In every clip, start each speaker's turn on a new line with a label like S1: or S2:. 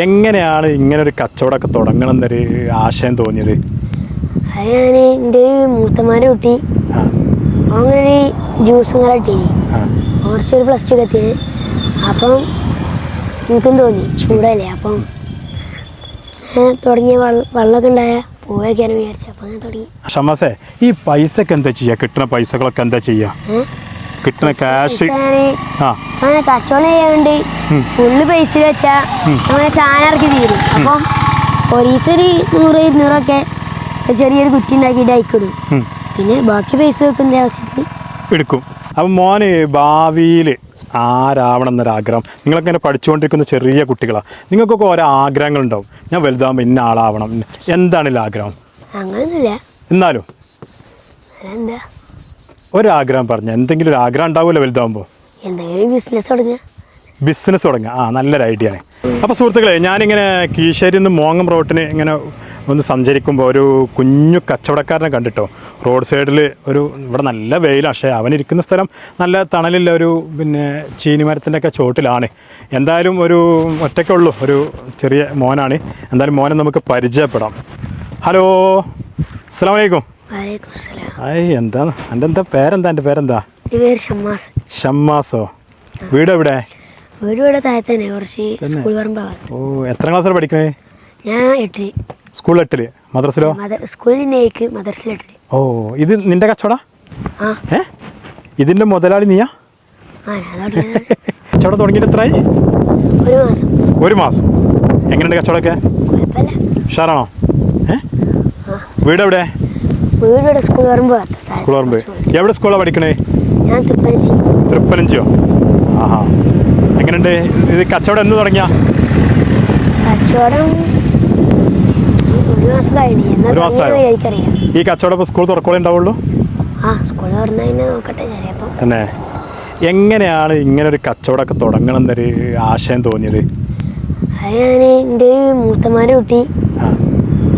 S1: എങ്ങനെയാണ് ഇങ്ങനെ ഒരു കച്ചവടമൊക്കെ തുടങ്ങണം എന്നൊരു ആശയം തോന്നിയത്?
S2: അത് ഞാൻ എന്റെ മൂത്തമാരെ കുട്ടി. അങ്ങനെ ജ്യൂസും
S1: ആ.
S2: കുറച്ച് ഒരു പ്ലസ് ടു എത്തിയത്. അപ്പം എനിക്കും തോന്നി ചൂടല്ലേ? അപ്പം തുടങ്ങിയ വെള്ള വെള്ളമൊക്കെ ഉണ്ടായ പൂവയ്ക്കാനും വിചാരിച്ചു. അപ്പം ഞാൻ തുടങ്ങി.
S1: ഷമാസേ ഈ പൈസക്ക് എന്താ ചെയ്യുക കിട്ടുന്ന പൈസകളൊക്കെ എന്താ ചെയ്യുക കിട്ടുന്ന ക്യാഷ്?
S2: ഞാൻ
S1: ആ.
S2: അങ്ങനെ കച്ചവടം ചെയ്യാറുണ്ട്. ഫുള്ള് പൈസ വെച്ചാൽ അങ്ങനെ സാധനം ഇറക്കി തീരും. അപ്പം നൂറ് ഇരുന്നൂറൊക്കെ ചെറിയൊരു കുറ്റി ഉണ്ടാക്കിയിട്ട് അയക്കിടും. പിന്നെ ബാക്കി പൈസ വെക്കുന്ന ആവശ്യത്തിന്
S1: എടുക്കും. അപ്പം മോന് ഭാവിയിൽ ആരാവണം എന്നൊരാഗ്രഹം. നിങ്ങളൊക്കെ ഇങ്ങനെ പഠിച്ചുകൊണ്ടിരിക്കുന്ന ചെറിയ കുട്ടികളാണ് നിങ്ങൾക്കൊക്കെ ഓരോ ആഗ്രഹങ്ങളുണ്ടാവും. ഞാൻ വലുതാകുമ്പോൾ ഇന്ന ആളാവണം. എന്താണ് ആഗ്രഹം? എന്നാലും ഒരാഗ്രഹം പറഞ്ഞ. എന്തെങ്കിലും ഒരു ആഗ്രഹം ഉണ്ടാവുമല്ലോ വലുതാകുമ്പോൾ
S2: എന്തെങ്കിലും ബിസിനസ് തുടങ്ങുക
S1: ബിസിനസ് തുടങ്ങുക ആ നല്ലൊരു ഐഡിയ ആണ്. അപ്പോൾ സുഹൃത്തുക്കളെ ഞാനിങ്ങനെ കീശേരിയിൽ നിന്ന് മോങ്ങം റോട്ടിന് ഇങ്ങനെ ഒന്ന് സഞ്ചരിക്കുമ്പോൾ ഒരു കുഞ്ഞു കച്ചവടക്കാരനെ കണ്ടിട്ടോ. റോഡ് സൈഡിൽ ഒരു ഇവിടെ നല്ല വെയിലാണ് പക്ഷേ അവനിരിക്കുന്ന സ്ഥലം നല്ല തണലില്ല ഒരു പിന്നെ ചീനിമരത്തിന്റെ ഒക്കെ ചോട്ടിലാണ് എന്തായാലും ഒരു ഒറ്റയ്ക്കുള്ളൂ ഒരു ചെറിയ മോനാണ്. എന്തായാലും മോനെ നമുക്ക് പരിചയപ്പെടാം. ഹലോ അസ്സാം വലൈക്കും ഐ എന്താ എന്റെ എന്താ പേരെന്താ എന്റെ പേരെന്താ
S2: ഷമ്മാസോ.
S1: ഷമ്മാസോ? വീട്
S2: ഇവിടെ താഴെ തന്നെ? കുറച്ച്? സ്കൂൾ പറമ്പാവാ
S1: ഓ എത്ര ക്ലാസ്സിലാണ് പഠിക്കണേ?
S2: ഞാൻ എട്ടിൽ.
S1: സ്കൂൾ എട്ടിൽ? മദ്രസിലോ?
S2: സ്കൂളിൽ നേക്ക് മദർസിൽ എട്ടിൽ.
S1: ഓ ഇത് നിന്റെ കച്ചവട? ഏ? ഇതിന്റെ മുതലാളി നീയാ? കച്ചവടം തുടങ്ങിയിട്ട് എത്രയായി
S2: ഒരു മാസം.
S1: ഒരു മാസം. എങ്ങനെയുണ്ട് കച്ചവടമൊക്കെ? ഉഷാറാണോ? ഏ? വീട് എവിടെ
S2: വീട് സ്കൂൾ പറമ്പ്
S1: സ്കൂൾ പറമ്പ് എവിടെ സ്കൂളാണ് പഠിക്കണേ?
S2: ഞാൻ തൃപ്പനഞ്ചിയോ
S1: തൃപ്പനഞ്ചോ ആഹാ. എങ്ങനെയുണ്ട്? ഇത് കച്ചവടം എന്ന് തുടങ്ങിയ?
S2: കച്ചവടം ഒരു
S1: മാസമായോ? ഈ കച്ചവടം ഇപ്പോൾ സ്കൂൾ തുറക്കോളേ ഉണ്ടാവുള്ളൂ?
S2: തന്നെ.
S1: എങ്ങനെയാണ് ഇങ്ങനെ ഒരു കച്ചവടമൊക്കെ തുടങ്ങണം എന്നൊരു ആശയം തോന്നിയത്?
S2: അത് ഞാൻ എന്റെ മൂത്തമാരെ കുട്ടി.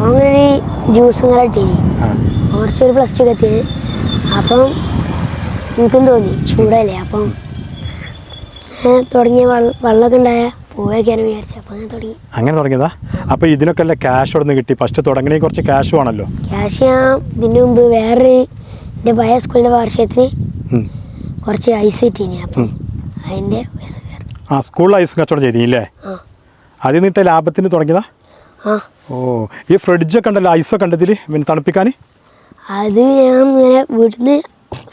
S2: അങ്ങനെ ജ്യൂസും ഇങ്ങനെ ഇട്ടീനി.
S1: ആ.
S2: കുറച്ച് ഒരു പ്ലസ് ടു എത്തിയത് അപ്പം എനിക്കും തോന്നി ചൂടല്ലേ? അപ്പം തുടങ്ങിയ വെള്ള വെള്ളമൊക്കെ ഉണ്ടായ പൂവയ്ക്കാനും വിചാരിച്ചു അപ്പം ഞാൻ തുടങ്ങി.
S1: അങ്ങനെ തുടങ്ങിയതാ? അപ്പോൾ ഇതിനൊക്കെ അല്ല ക്യാഷ് അവിടെ നിന്ന് കിട്ടി. ഫസ്റ്റ് തുടങ്ങണേ കുറച്ച് ക്യാഷ് വേണമല്ലോ
S2: ക്യാഷ് ഞാൻ ഇതിന് മുമ്പ് വേറൊരു എന്റെ പഴയ സ്കൂളിന്റെ വാർഷികത്തിന്. കുറച്ച് ഐസ് കിട്ടീനി. അപ്പം അതിന്റെ പൈസ കയറി.
S1: ആ സ്കൂളിൽ ഐസ് കച്ചവടം ചെയ്തില്ലേ അതിൽ നിന്നിട്ട് ലാഭത്തിന് തുടങ്ങിയതാ? ഓ ഈ ഫ്രിഡ്ജൊക്കെ ഉണ്ടല്ലോ ഐസൊക്കെ ഒക്കെ ഉണ്ടതിൽ പിന്നെ തണുപ്പിക്കാൻ?
S2: അത് ഞാൻ ഇങ്ങനെ വീട്ടിൽ നിന്ന്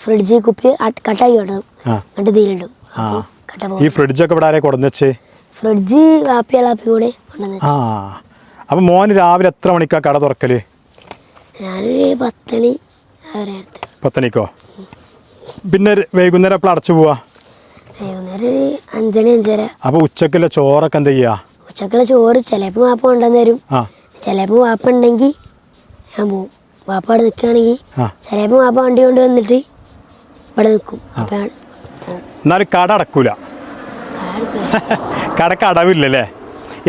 S2: ഫ്രിഡ്ജ് കുപ്പി കട്ടാക്കി കൊണ്ടും
S1: ആ.
S2: എന്നിട്ട് തീരിടും അപ്പോൾ
S1: ഈ
S2: ഫ്രിഡ്ജ്
S1: ഫ്രിഡ്ജൊക്കെ ഇവിടെ ആരെ കൊടുന്ന് വെച്ച്?
S2: ഫ്രിഡ്ജ് കൂടെ
S1: ആ അപ്പൊ മോന് രാവിലെ എത്ര മണിക്കാ കട തുറക്കൽ?
S2: ഞാനൊരു പത്തണി
S1: പത്തണിക്കോ? പിന്നെ വൈകുന്നേരം എപ്പോഴും അടച്ചു പോവാ?
S2: അപ്പൊ
S1: അപ്പോൾ ഉച്ചക്കുള്ള ചോറൊക്കെ എന്താ ചെയ്യാ?
S2: ഉച്ചക്കുള്ള ചോറ് ചിലപ്പോ വാപ്പ കൊണ്ടുവന്ന് തരും.
S1: ആ.
S2: ചിലപ്പോൾ വാപ്പ ഉണ്ടെങ്കിൽ ഞാൻ പോവും. വാപ്പ അവിടെ നിൽക്കുകയാണെങ്കിൽ ചിലപ്പോ വാപ്പ വണ്ടി കൊണ്ട് വന്നിട്ട് ഇവിടെ നിൽക്കും
S1: എന്നാലും കട അടക്കൂല. കടക്ക് അടവില്ലല്ലേ?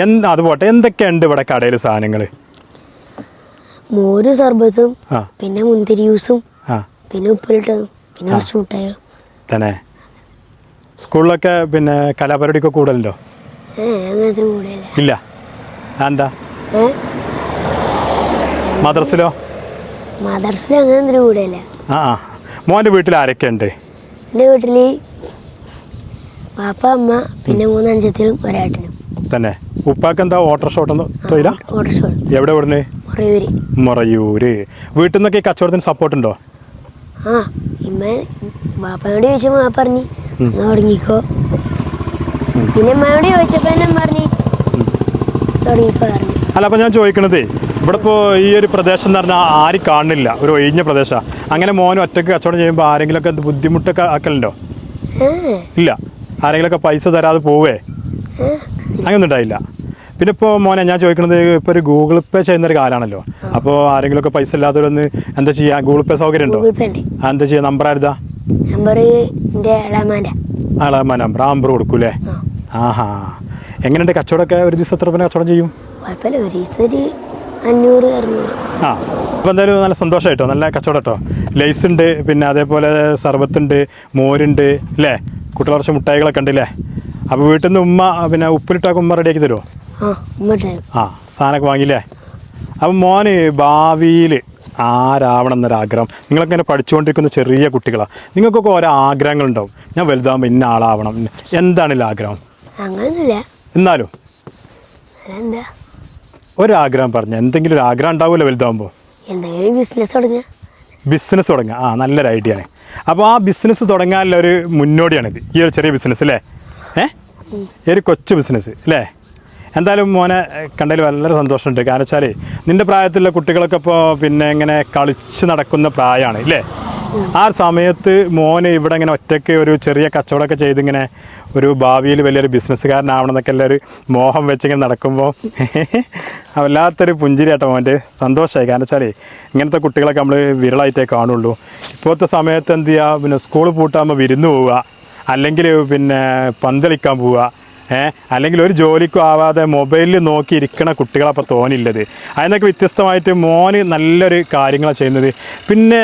S1: എന്ത് അത് പോട്ടെ എന്തൊക്കെയുണ്ട് ഇവിടെ കടയിൽ സാധനങ്ങൾ
S2: മോരും സർബത്തും പിന്നെ മുന്തിരി ജ്യൂസും പിന്നെ ഉപ്പിലിട്ടതും പിന്നെ കുറച്ച് മുട്ടായികളും.
S1: തന്നെ. സ്കൂളിലൊക്കെ പിന്നെ കലാപരിപാടിയൊക്കെ കൂടുതലുണ്ടോ ഇല്ല. എന്താ മദ്രസിലോ?
S2: മദ്രസിലോ അങ്ങനെ കൂടെയല്ല
S1: ആ ആ. മോന്റെ വീട്ടിൽ ആരൊക്കെ ഉണ്ട്
S2: എന്റെ വീട്ടിൽ പാപ്പ അമ്മ പിന്നെ മൂന്ന് അഞ്ചത്തിലും ഒരേട്ടനും.
S1: തന്നെ. ഉപ്പാക്ക് എന്താ ഓട്ടോറിക്ഷ ഓട്ടുന്ന തൊഴിലാ
S2: ഷോട്ട്
S1: എവിടെ ഇവിടുന്ന്
S2: കുറയൂര്
S1: മുറയൂര്. വീട്ടിൽ നിന്നൊക്കെ കച്ചവടത്തിന് സപ്പോർട്ട് ഉണ്ടോ?
S2: ആ ഇമ്മ ബാപ്പനോട് ചോദിച്ചപ്പോൾ മാ പറഞ്ഞു. എന്നാ തുടങ്ങിക്കോ? പിന്നെ അമ്മയോട് ചോദിച്ചപ്പോൾ എന്നെ പറഞ്ഞു. തുടങ്ങിക്കോ പറഞ്ഞു.
S1: അല്ല അപ്പോൾ ഞാൻ ചോദിക്കണതേ ഇവിടെ ഇപ്പോൾ ഈ ഒരു പ്രദേശം എന്ന് പറഞ്ഞാൽ ആരും കാണുന്നില്ല. ഒരു ഒഴിഞ്ഞ പ്രദേശമാണ് അങ്ങനെ മോനും ഒറ്റയ്ക്ക് കച്ചവടം ചെയ്യുമ്പോൾ ആരെങ്കിലും ഒക്കെ ബുദ്ധിമുട്ടൊക്കെ ആക്കലുണ്ടോ? ഇല്ല. ആരെങ്കിലുമൊക്കെ പൈസ തരാതെ പോവേ? അങ്ങനൊന്നും ഉണ്ടായില്ല പിന്നെ ഇപ്പോൾ മോനെ ഞാൻ ചോദിക്കുന്നത് ഇപ്പോൾ ഒരു ഗൂഗിൾ പേ ചെയ്യുന്ന ഒരു കാലമാണല്ലോ അപ്പോൾ ആരെങ്കിലുമൊക്കെ പൈസ ഇല്ലാത്തവരൊന്ന് എന്താ ചെയ്യുക ഗൂഗിൾ പേ സൗകര്യം ഉണ്ടോ. എന്താ ചെയ്യുക നമ്പർ ആരുതാ?
S2: നമ്പർ
S1: ആളെ നമ്പർ. ആ നമ്പർ കൊടുക്കൂലേ? ആഹാ. എങ്ങനെയുണ്ട്? കച്ചവടമൊക്കെ ഒരു ദിവസം എത്ര പിന്നെ കച്ചവടം ചെയ്യും?
S2: അഞ്ഞൂറ് അറുന്നൂറ്.
S1: ആ. അപ്പോൾ എന്തായാലും നല്ല സന്തോഷമായിട്ടോ നല്ല കച്ചവടം കേട്ടോ. ലൈസ് ഉണ്ട്. പിന്നെ അതേപോലെ സർബത്തുണ്ട് മോരുണ്ട് അല്ലേ? കുട്ടികൾ കുറച്ച് മുട്ടായികളൊക്കെ ഉണ്ടല്ലേ അപ്പോൾ വീട്ടിൽ നിന്ന് ഉമ്മ പിന്നെ ഉപ്പിലിട്ടൊക്കെ ഉമ്മ റെഡിയാക്കി തരുമോ
S2: ആ
S1: സാധനമൊക്കെ വാങ്ങിയില്ലേ? അപ്പം മോന് ഭാവിയിൽ ആരാവണം എന്നൊരാഗ്രഹം. നിങ്ങളൊക്കെ ഇങ്ങനെ പഠിച്ചുകൊണ്ടിരിക്കുന്ന ചെറിയ കുട്ടികളാണ് നിങ്ങൾക്കൊക്കെ ഓരോ ആഗ്രഹങ്ങളുണ്ടാവും. ഞാൻ വലുതാകുമ്പോൾ ഇന്ന ആളാവണം. എന്താണ് ആഗ്രഹം? എന്നാലും? ഒരാഗ്രഹം പറഞ്ഞു. എന്തെങ്കിലും ഒരു ആഗ്രഹം ഉണ്ടാവുമല്ലോ വലുതാകുമ്പോൾ
S2: എന്തെങ്കിലും ബിസിനസ് തുടങ്ങുക
S1: ബിസിനസ് തുടങ്ങുക. ആ നല്ലൊരു ഐഡിയ ആണ്. അപ്പോൾ ആ ബിസിനസ് തുടങ്ങാനുള്ള ഒരു മുന്നോടിയാണിത്. ഈ ഒരു ചെറിയ ബിസിനസ് അല്ലേ? ഏ? ഒരു കൊച്ചു ബിസിനസ് അല്ലേ? എന്തായാലും മോനെ കണ്ടതിൽ വളരെ സന്തോഷമുണ്ട്. കാരണം വെച്ചാൽ നിന്റെ പ്രായത്തിലുള്ള കുട്ടികളൊക്കെ ഇപ്പോൾ പിന്നെ ഇങ്ങനെ കളിച്ച് നടക്കുന്ന പ്രായമാണ് ഇല്ലേ? ആ സമയത്ത് മോന് ഇവിടെ ഇങ്ങനെ ഒറ്റയ്ക്ക് ഒരു ചെറിയ കച്ചവടമൊക്കെ ചെയ്തിങ്ങനെ ഒരു ഭാവിയിൽ വലിയൊരു ബിസിനസ്സുകാരനാവണം എന്നൊക്കെ ഉള്ള ഒരു മോഹം വെച്ചിങ്ങനെ നടക്കുമ്പോൾ വല്ലാത്തൊരു പുഞ്ചിരി കേട്ടോ മോന്റെ. സന്തോഷമായി കാരണം വെച്ചാൽ ഇങ്ങനത്തെ കുട്ടികളൊക്കെ നമ്മൾ വിരളായിട്ടേ കാണുള്ളൂ. ഇപ്പോഴത്തെ സമയത്ത് എന്ത് ചെയ്യുക പിന്നെ സ്കൂൾ പൂട്ടാകുമ്പോൾ വിരുന്ന് പോവുക. അല്ലെങ്കിൽ പിന്നെ പന്തളിക്കാൻ പോവുക. ഏഹ് അല്ലെങ്കിൽ ഒരു ജോലിക്കും ആവാതെ മൊബൈലിൽ നോക്കി ഇരിക്കണ കുട്ടികളപ്പോൾ തോന്നില്ലത് അതിനൊക്കെ വ്യത്യസ്തമായിട്ട് മോന് നല്ലൊരു കാര്യങ്ങളാണ് ചെയ്യുന്നത്. പിന്നെ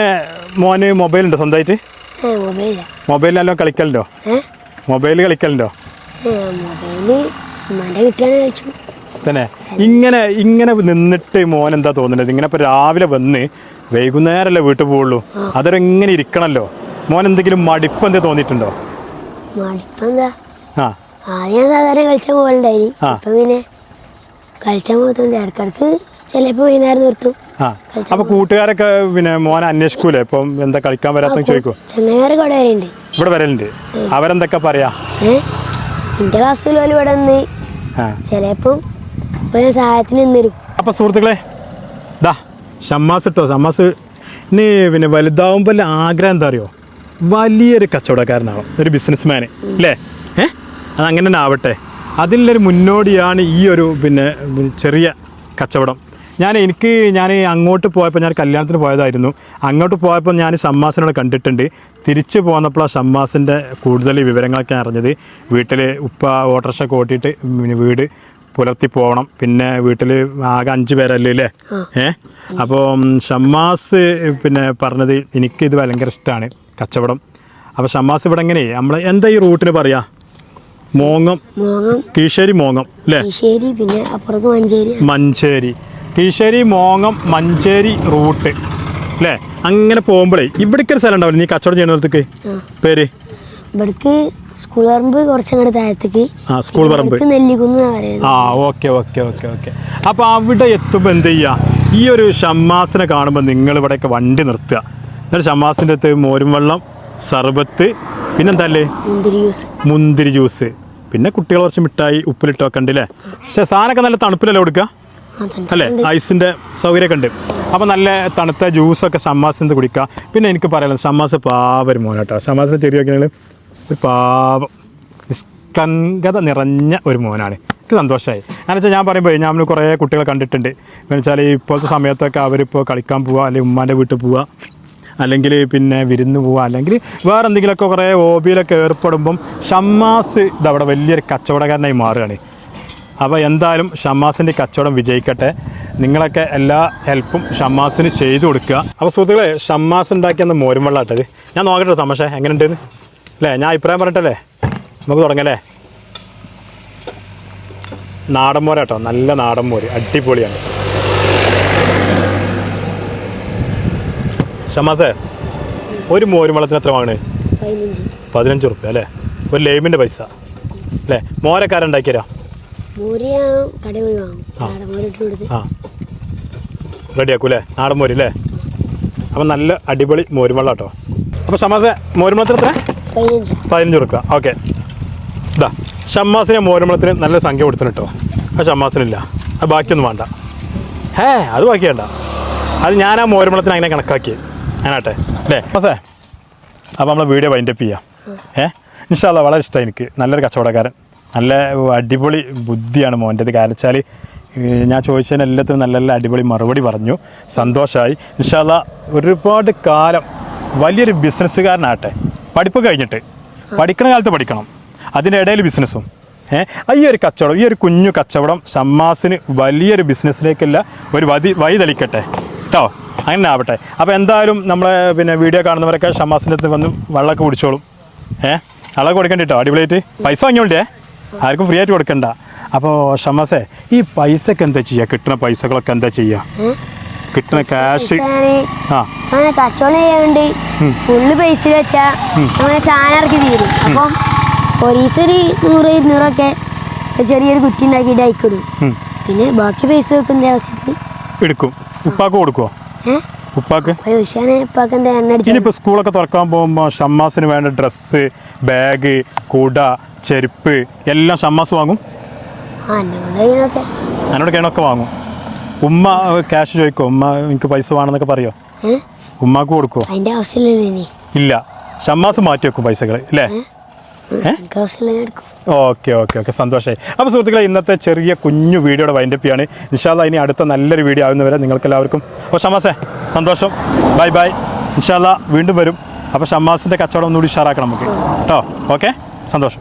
S1: മോന് മൊബൈലുണ്ടോ സ്വന്തമായിട്ട്?
S2: മൊബൈലാ
S1: മൊബൈലിലെല്ലാം കളിക്കലുണ്ടോ?
S2: മൊബൈൽ
S1: മൊബൈലിൽ കളിക്കലുണ്ടോ? തന്നെ. ഇങ്ങനെ ഇങ്ങനെ നിന്നിട്ട് മോൻ എന്താ തോന്നുന്നത്? ഇങ്ങനെ ഇപ്പൊ രാവിലെ വന്ന് വൈകുന്നേരമല്ലേ വീട്ടിൽ പോവുള്ളൂ. അതൊരു ഇങ്ങനെ ഇരിക്കണല്ലോ. മോൻ എന്തെങ്കിലും മടിപ്പ് എന്തേ തോന്നിയിട്ടുണ്ടോ?
S2: മടുപ്പെന്താ ആദ്യം സാധാരണ. ഇപ്പൊ പിന്നെ ഇടക്കിടക്ക് വൈകുന്നേരം നിർത്തും.
S1: ആ. അപ്പോൾ കൂട്ടുകാരൊക്കെ പിന്നെ മോനെ അന്വേഷിക്കൂലേ? ഇപ്പം എന്താ കളിക്കാൻ വരാത്ത ചോദിക്കും? ഇവിടെ വരലുണ്ട് അവരെന്തൊക്കെ പറയാ?
S2: എന്റെ ക്ലാസ്സിൽ പോലും ഇവിടെ നിന്ന് ചിലപ്പം ഒരു സഹായത്തിന് നിന്നിരും.
S1: അപ്പൊ സുഹൃത്തുക്കളെ ദാ ഷമ്മാസ് ഇട്ടോ? ഷമ്മാസ് ഇനി പിന്നെ വലുതാവുമ്പോൾ ആഗ്രഹം എന്താ അറിയോ? വലിയൊരു കച്ചവടക്കാരനാണ്. ഒരു ബിസിനസ്മാൻ അല്ലേ ഏ? അത് അങ്ങനെ തന്നെ ആവട്ടെ അതിലൊരു മുന്നോടിയാണ് ഈ ഒരു പിന്നെ ചെറിയ കച്ചവടം. ഞാൻ എനിക്ക് ഞാൻ അങ്ങോട്ട് പോയപ്പോൾ ഞാൻ കല്യാണത്തിന് പോയതായിരുന്നു. അങ്ങോട്ട് പോയപ്പോൾ ഞാൻ ഷമ്മാസിനോട് കണ്ടിട്ടുണ്ട്. തിരിച്ചു പോന്നപ്പോൾ ആ ഷമ്മാസിന്റെ കൂടുതൽ വിവരങ്ങളൊക്കെ അറിഞ്ഞത്. വീട്ടിൽ ഉപ്പ ഓട്ടോറിക്ഷ ഒക്കെ ഓട്ടിയിട്ട് വീട് പുലർത്തി പോകണം പിന്നെ വീട്ടിൽ ആകെ അഞ്ച് പേരല്ലേ അല്ലേ ഏ? അപ്പോൾ ഷമ്മാസ് പിന്നെ പറഞ്ഞത് എനിക്കിത് ഭയങ്കര ഇഷ്ടമാണ് കച്ചവടം. അപ്പോൾ ഷമ്മാസ് ഇവിടെ എങ്ങനെ നമ്മൾ എന്താ ഈ റൂട്ടിന് പറയാ? മോങ്ങം.
S2: മോങ്ങം.
S1: കീശ്ശേരി മോങ്ങം അല്ലേ?
S2: പിന്നെ അപ്പുറത്ത് മഞ്ചേരി.
S1: മഞ്ചേരി. കീശ്ശേരി മോങ്ങം മഞ്ചേരി റൂട്ട് അല്ലേ? അങ്ങനെ പോകുമ്പോഴേ ഇവിടേക്ക് ഒരു സ്ഥലം ഉണ്ടാവില്ല? നീ കച്ചവടം ചെയ്യുന്ന ചെയ്യുന്നിടത്തേക്ക് പേര്?
S2: ഇവിടേക്ക് സ്കൂൾ പറമ്പ് കുറച്ചങ്ങോട്ട് താഴത്തേക്ക്.
S1: ആ സ്കൂൾ പറമ്പ്.
S2: നെല്ലിക്കുന്ന്
S1: ആ ഓക്കെ ഓക്കെ ഓക്കെ ഓക്കെ. അപ്പോൾ അവിടെ എത്തുമ്പോൾ എന്ത് ചെയ്യാ? ഈ ഒരു ഷമ്മാസിനെ കാണുമ്പോൾ നിങ്ങൾ ഇവിടെയൊക്കെ വണ്ടി നിർത്തുക. എന്നിട്ട് ഷമാസിന്റെ അടുത്ത് മോരും വെള്ളം സർബത്ത് പിന്നെന്തല്ലേ?
S2: മുന്തിരി ജ്യൂസ്.
S1: മുന്തിരി ജ്യൂസ്. പിന്നെ കുട്ടികൾ കുറച്ച് മിഠായി ഉപ്പിലിട്ടൊക്കെ ഉണ്ട് അല്ലേ പക്ഷേ സാധനമൊക്കെ നല്ല തണുപ്പിലല്ലേ കൊടുക്കുക അല്ലേ? ഐസിന്റെ സൗകര്യമൊക്കെ ഉണ്ട്. അപ്പോൾ നല്ല തണുത്ത ജ്യൂസൊക്കെ ഷമ്മാസിന്റെ കുടിക്കുക പിന്നെ എനിക്ക് പറയാനുള്ളത് ഷമ്മാസ് പാവൊരു മോനാട്ടോ. ഷമ്മാസിനെ ചെറിയ ഒരു പാവം നിഷ്കങ്കത നിറഞ്ഞ ഒരു മോനാണ്. എനിക്ക് സന്തോഷമായി കാരണം വെച്ചാൽ ഞാൻ പറയുമ്പോൾ ഞാൻ കുറേ കുട്ടികളെ കണ്ടിട്ടുണ്ട്. എന്ന് വെച്ചാൽ ഇപ്പോഴത്തെ സമയത്തൊക്കെ അവരിപ്പോൾ കളിക്കാൻ പോവുക അല്ലെങ്കിൽ ഉമ്മാന്റെ വീട്ടിൽ പോവുക അല്ലെങ്കിൽ പിന്നെ വിരുന്ന് പോവുക അല്ലെങ്കിൽ വേറെ എന്തെങ്കിലുമൊക്കെ കുറേ ഹോബിയിലൊക്കെ ഏർപ്പെടുമ്പം ഷമ്മാസ് ഇതവിടെ വലിയൊരു കച്ചവടക്കാരനായി മാറുകയാണ്. അപ്പോൾ എന്തായാലും ഷമ്മാസിന്റെ കച്ചവടം വിജയിക്കട്ടെ. നിങ്ങളൊക്കെ എല്ലാ ഹെൽപ്പും ഷമ്മാസിന് ചെയ്തു കൊടുക്കുക. അപ്പോൾ സുഹൃത്തുക്കളെ ഷമ്മാസ് ഉണ്ടാക്കിയ അന്ന് മോരും വെള്ളമാട്ടത് ഞാൻ നോക്കട്ടെ തമാശ എങ്ങനെയുണ്ട് അല്ലേ? ഞാൻ അഭിപ്രായം പറഞ്ഞിട്ടല്ലേ? നമുക്ക് തുടങ്ങല്ലേ? നാടൻ മോരാട്ടോ നല്ല നാടൻ മോര് അടിപൊളിയാണ്. ഷമ്മാസേ ഒരു മോരും വെള്ളത്തിന് എത്ര വാങ്ങണേ?
S2: പതിനഞ്ച്
S1: റുപ്യ അല്ലേ? ഒരു ലേമിന്റെ പൈസ അല്ലേ? മോരക്കാരുണ്ടാക്കിയരാ
S2: മോര് ഞാൻ കടയിൽ പോയി വാങ്ങും. നാടൻ മോരിട്ട് കൊടുത്ത്.
S1: ആ. റെഡിയാക്കും അല്ലേ നാടൻ മോര് അല്ലേ അപ്പം നല്ല അടിപൊളി മോരുവെള്ളം കേട്ടോ അപ്പോൾ ഷമാസെ മോരുവെള്ളത്തിന് എത്ര?
S2: പതിനഞ്ച്.
S1: റുപ്യ ഓക്കെ. ഇതാ ഷമ്മാസിനെ മോരുവെള്ളത്തിന് നല്ല സംഖ്യ കൊടുത്തിന് കേട്ടോ ആ ഷമ്മാസിനില്ല അത് ബാക്കിയൊന്നും വേണ്ട. ഏ അത് ബാക്കി വേണ്ട അത് ഞാൻ ആ മോരുവെള്ളത്തിന് അങ്ങനെ കണക്കാക്കി ഞാനാട്ടെ. അല്ലേ മസേ. അപ്പോൾ നമ്മൾ വീഡിയോ വൈൻഡപ്പ് ചെയ്യാം. ഏ? ഇൻഷാല്ല വളരെ ഇഷ്ടമാണ് എനിക്ക്. നല്ലൊരു കച്ചവടക്കാരൻ. നല്ല അടിപൊളി ബുദ്ധിയാണ് മോന്റെത് കാരണം വെച്ചാൽ ഞാൻ ചോദിച്ചതിന് എല്ലാത്തിനും നല്ല നല്ല അടിപൊളി മറുപടി പറഞ്ഞു. സന്തോഷമായി ഇൻഷാല്ല ഒരുപാട് കാലം വലിയൊരു ബിസിനസ്സുകാരനാട്ടെ. പഠിപ്പ് കഴിഞ്ഞിട്ട്. പഠിക്കുന്ന കാലത്ത് പഠിക്കണം. അതിന്റെ ഇടയിൽ ബിസിനസ്സും. ഏഹ് ഈ ഒരു കച്ചവടം ഈ ഒരു കുഞ്ഞു കച്ചവടം ഷമ്മാസിന് വലിയൊരു ബിസിനസ്സിലേക്കല്ല ഒരു വതി വഴി തെളിക്കട്ടെ കേട്ടോ. അങ്ങനെ ആവട്ടെ. അപ്പോൾ എന്തായാലും നമ്മളെ പിന്നെ വീഡിയോ കാണുന്നവരൊക്കെ ഷമാസിന്റെ അടുത്ത് വന്ന് വെള്ളമൊക്കെ കുടിച്ചോളും. ഏഹ് വെള്ളമൊക്കെ കൊടുക്കണ്ട കേട്ടോ അടിപൊളിയായിട്ട്. പൈസ വാങ്ങിയോണ്ടേ? ആർക്കും ഫ്രീ ആയിട്ട് കൊടുക്കണ്ട. അപ്പോൾ ഷമാസേ ഈ പൈസക്ക് എന്താ ചെയ്യുക കിട്ടുന്ന പൈസകളൊക്കെ എന്താ ചെയ്യുക കിട്ടുന്ന ക്യാഷ് ആ.
S2: കച്ചവടം ചെയ്യാൻ വേണ്ടി ഫുള്ള് പൈസ വെച്ചാൽ അങ്ങനെ സാധനം ഇറക്കി തീരും. അപ്പം പോലീസ് ഒരു നൂറ് ഇരുന്നൂറൊക്കെ ചെറിയൊരു കുറ്റി ഉണ്ടാക്കിയിട്ട് അയക്കിടും. പിന്നെ ബാക്കി പൈസ വെക്കുന്ന ആവശ്യത്തിന്.
S1: എടുക്കും. ഉപ്പാക്ക്
S2: കൊടുക്കുവോ?
S1: ഉപ്പാക്ക്? ഇനിയിപ്പോ സ്കൂളൊക്കെ തുറക്കാൻ പോകുമ്പോൾ ഷമ്മാസിന് വേണ്ട ഡ്രസ്സ് ബാഗ് കുട ചെരുപ്പ് എല്ലാം ഷമ്മാസ് വാങ്ങും?
S2: എന്നോട് ഇതിനൊക്കെ
S1: വാങ്ങും. ഉമ്മ ക്യാഷ് ചോദിക്കോ ഉമ്മ എനിക്ക് പൈസ വേണമെന്നൊക്കെ പറയോ? ഉമ്മാക്ക്
S2: കൊടുക്കുവോ?
S1: ഇല്ല. ഷമ്മാസ് മാറ്റി വെക്കും പൈസകൾ അല്ലേ
S2: ഏഹ്
S1: ഓക്കെ ഓക്കെ ഓക്കെ. സന്തോഷമായി അപ്പോൾ സുഹൃത്തുക്കളെ ഇന്നത്തെ ചെറിയ കുഞ്ഞു വീഡിയോയുടെ വൈൻഡപ്പ് ചെയ്യാണ്. ഇൻഷാല്ല ഇനി അടുത്ത നല്ലൊരു വീഡിയോ ആകുന്നവരെ നിങ്ങൾക്ക് എല്ലാവർക്കും അപ്പോൾ ഷമാസേ സന്തോഷം. Bye bye. ഇൻഷാല്ല വീണ്ടും വരും. അപ്പോൾ ഷമാസിന്റെ കച്ചവടം ഒന്നുകൂടി ഉഷാറാക്കണം നമുക്ക്. കേട്ടോ ഓക്കെ? സന്തോഷം.